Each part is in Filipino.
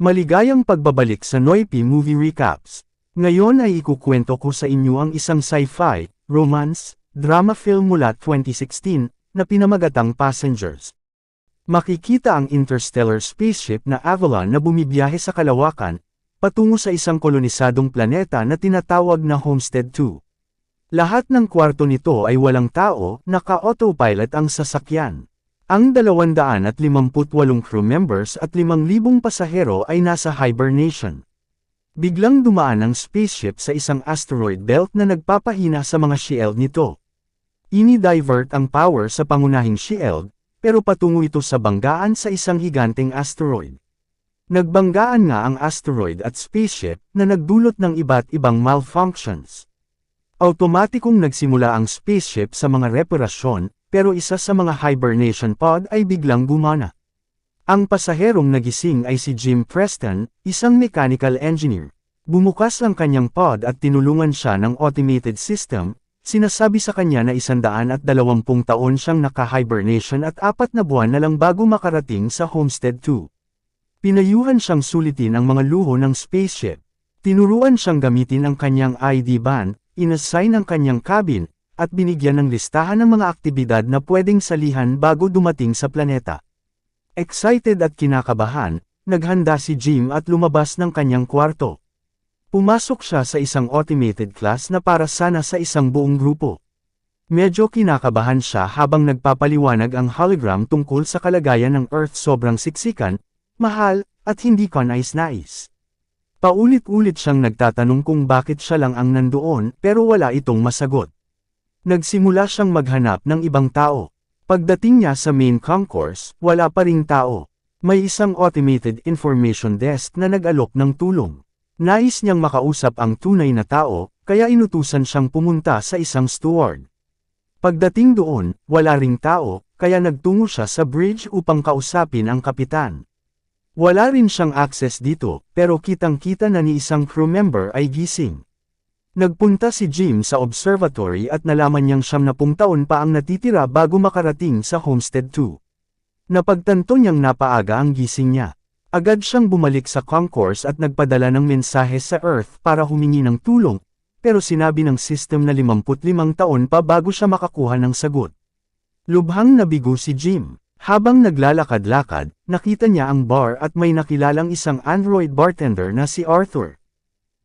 Maligayang pagbabalik sa Noipi Movie Recaps. Ngayon ay ikukwento ko sa inyo ang isang sci-fi, romance, drama film mula 2016, na pinamagatang Passengers. Makikita ang interstellar spaceship na Avalon na bumibiyahe sa kalawakan, patungo sa isang kolonisadong planeta na tinatawag na Homestead 2. Lahat ng kwarto nito ay walang tao, naka-autopilot ang sasakyan. Ang 258 crew members at 5,000 pasahero ay nasa hibernation. Biglang dumaan ang spaceship sa isang asteroid belt na nagpapahina sa mga shield nito. Ini-divert ang power sa pangunahing shield, pero patungo ito sa banggaan sa isang higanteng asteroid. Nagbanggaan nga ang asteroid at spaceship na nagdulot ng iba't ibang malfunctions. Automatikong nagsimula ang spaceship sa mga reparasyon, pero isa sa mga hibernation pod ay biglang gumana. Ang pasaherong nagising ay si Jim Preston, isang mechanical engineer. Bumukas ang kanyang pod at tinulungan siya ng automated system, sinasabi sa kanya na isandaan at dalawampung taon siyang naka-hibernation at apat na buwan na lang bago makarating sa Homestead 2. Pinayuhan siyang sulitin ang mga luho ng spaceship. Tinuruan siyang gamitin ang kanyang ID band, inassign ang kanyang cabin, at binigyan ng listahan ng mga aktibidad na pwedeng salihan bago dumating sa planeta. Excited at kinakabahan, naghanda si Jim at lumabas ng kanyang kwarto. Pumasok siya sa isang automated class na para sana sa isang buong grupo. Medyo kinakabahan siya habang nagpapaliwanag ang hologram tungkol sa kalagayan ng Earth sobrang siksikan, mahal, at hindi ka nais-nais. Paulit-ulit siyang nagtatanong kung bakit siya lang ang nandoon pero wala itong masagot. Nagsimula siyang maghanap ng ibang tao. Pagdating niya sa main concourse, wala pa ring tao. May isang automated information desk na nag-alok ng tulong. Nais niyang makausap ang tunay na tao, kaya inutusan siyang pumunta sa isang steward. Pagdating doon, wala ring tao, kaya nagtungo siya sa bridge upang kausapin ang kapitan. Wala rin siyang access dito, pero kitang-kita na ni isang crew member ay gising. Nagpunta si Jim sa observatory at nalaman niyang siyam na taon pa ang natitira bago makarating sa Homestead 2. Napagtanto niyang napaaga ang gising niya. Agad siyang bumalik sa concourse at nagpadala ng mensahe sa Earth para humingi ng tulong, pero sinabi ng system na 55 taon pa bago siya makakuha ng sagot. Lubhang nabigo si Jim. Habang naglalakad-lakad, nakita niya ang bar at may nakilalang isang android bartender na si Arthur.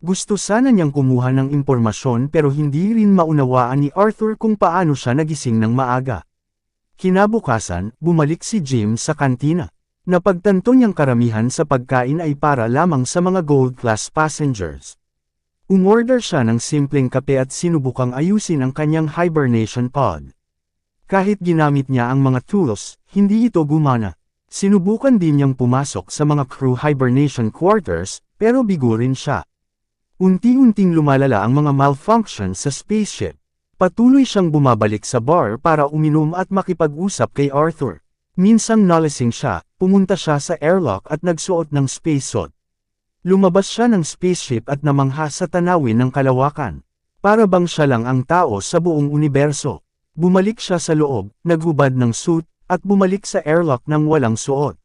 Gusto sana niyang kumuha ng impormasyon pero hindi rin maunawaan ni Arthur kung paano siya nagising ng maaga. Kinabukasan, bumalik si Jim sa kantina. Napagtanto niyang karamihan sa pagkain ay para lamang sa mga gold class passengers. Umorder siya ng simpleng kape at sinubukang ayusin ang kanyang hibernation pod. Kahit ginamit niya ang mga tools, hindi ito gumana. Sinubukan din niyang pumasok sa mga crew hibernation quarters, pero bigo rin siya. Unti-unting lumalala ang mga malfunction sa spaceship. Patuloy siyang bumabalik sa bar para uminom at makipag-usap kay Arthur. Minsang nalasing siya, pumunta siya sa airlock at nagsuot ng space suit. Lumabas siya ng spaceship at namangha sa tanawin ng kalawakan. Para bang siya lang ang tao sa buong universo. Bumalik siya sa loob, naghubad ng suit, at bumalik sa airlock nang walang suot.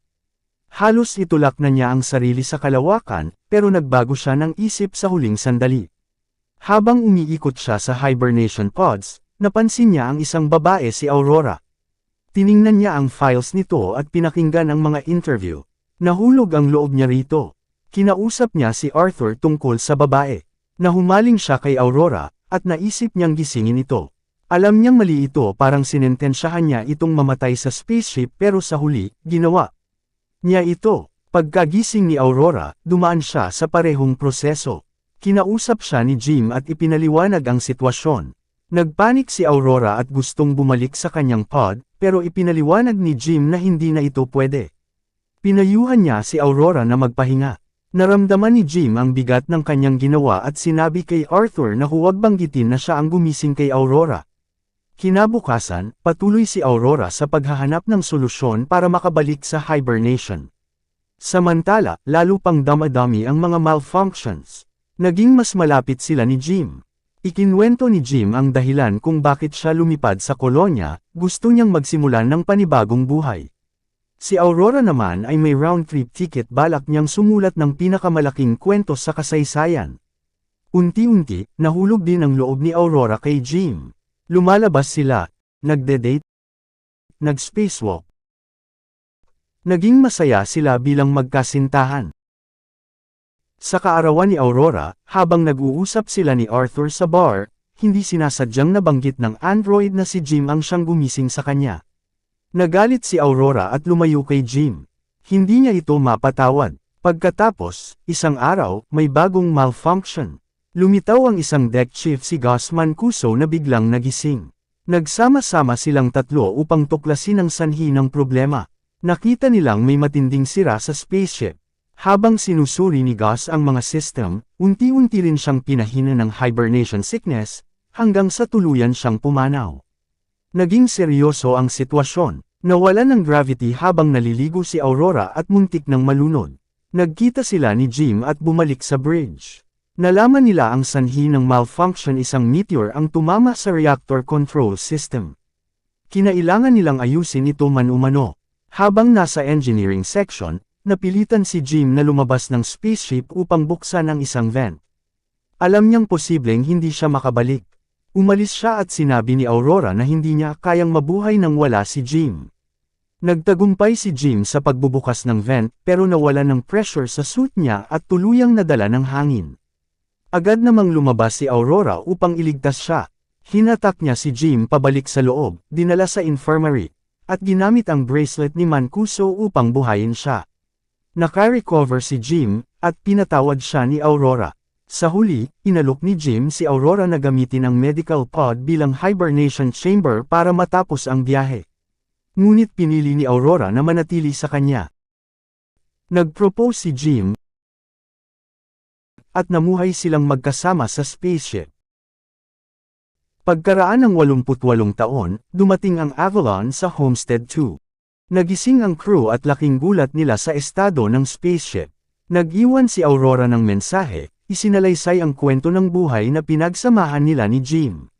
Halos itulak na niya ang sarili sa kalawakan, pero nagbago siya ng isip sa huling sandali. Habang umiikot siya sa hibernation pods, napansin niya ang isang babae si Aurora. Tiningnan niya ang files nito at pinakinggan ang mga interview. Nahulog ang loob niya rito. Kinausap niya si Arthur tungkol sa babae. Nahumaling siya kay Aurora, at naisip niyang gisingin ito. Alam niyang mali ito parang sinentensyahan niya itong mamatay sa spaceship pero sa huli, ginawa niya ito. Pagkagising ni Aurora, dumaan siya sa parehong proseso. Kinausap siya ni Jim at ipinaliwanag ang sitwasyon. Nagpanik si Aurora at gustong bumalik sa kanyang pod, pero ipinaliwanag ni Jim na hindi na ito pwede. Pinayuhan niya si Aurora na magpahinga. Naramdaman ni Jim ang bigat ng kanyang ginawa at sinabi kay Arthur na huwag banggitin na siya ang gumising kay Aurora. Kinabukasan, patuloy si Aurora sa paghahanap ng solusyon para makabalik sa hibernation. Samantala, lalo pang damadami ang mga malfunctions. Naging mas malapit sila ni Jim. Ikinwento ni Jim ang dahilan kung bakit siya lumipad sa kolonya, gusto niyang magsimulan ng panibagong buhay. Si Aurora naman ay may round-trip ticket balak niyang sumulat ng pinakamalaking kwento sa kasaysayan. Unti-unti, nahulog din ang loob ni Aurora kay Jim. Lumalabas sila, nagde-date, nag-spacewalk. Naging masaya sila bilang magkasintahan. Sa kaarawan ni Aurora, habang nag-uusap sila ni Arthur sa bar, hindi sinasadyang nabanggit ng android na si Jim ang siyang gumising sa kanya. Nagalit si Aurora at lumayo kay Jim. Hindi niya ito mapatawad. Pagkatapos, isang araw, may bagong malfunction. Lumitaw ang isang deck chief si Gus Mancuso na biglang nagising. Nagsama-sama silang tatlo upang tuklasin ang sanhi ng problema. Nakita nilang may matinding sira sa spaceship. Habang sinusuri ni Gus ang mga system, unti-unti rin siyang pinahina ng hibernation sickness, hanggang sa tuluyan siyang pumanaw. Naging seryoso ang sitwasyon. Nawalan ng gravity habang naliligo si Aurora at muntik ng malunod. Nagkita sila ni Jim at bumalik sa bridge. Nalaman nila ang sanhi ng malfunction isang meteor ang tumama sa reactor control system. Kinailangan nilang ayusin ito man-umano. Habang nasa engineering section, napilitan si Jim na lumabas ng spaceship upang buksan ang isang vent. Alam niyang posibleng hindi siya makabalik. Umalis siya at sinabi ni Aurora na hindi niya kayang mabuhay nang wala si Jim. Nagtagumpay si Jim sa pagbubukas ng vent pero nawala ng pressure sa suit niya at tuluyang nadala ng hangin. Agad namang lumabas si Aurora upang iligtas siya. Hinatak niya si Jim pabalik sa loob, dinala sa infirmary, at ginamit ang bracelet ni Mancuso upang buhayin siya. Naka-recover si Jim, at pinatawad siya ni Aurora. Sa huli, inalok ni Jim si Aurora na gamitin ang medical pod bilang hibernation chamber para matapos ang biyahe. Ngunit pinili ni Aurora na manatili sa kanya. Nag-propose si Jim, at namuhay silang magkasama sa spaceship. Pagkaraan ng 88 taon, dumating ang Avalon sa Homestead 2. Nagising ang crew at laking gulat nila sa estado ng spaceship. Nag-iwan si Aurora ng mensahe, isinalaysay ang kwento ng buhay na pinagsamahan nila ni Jim.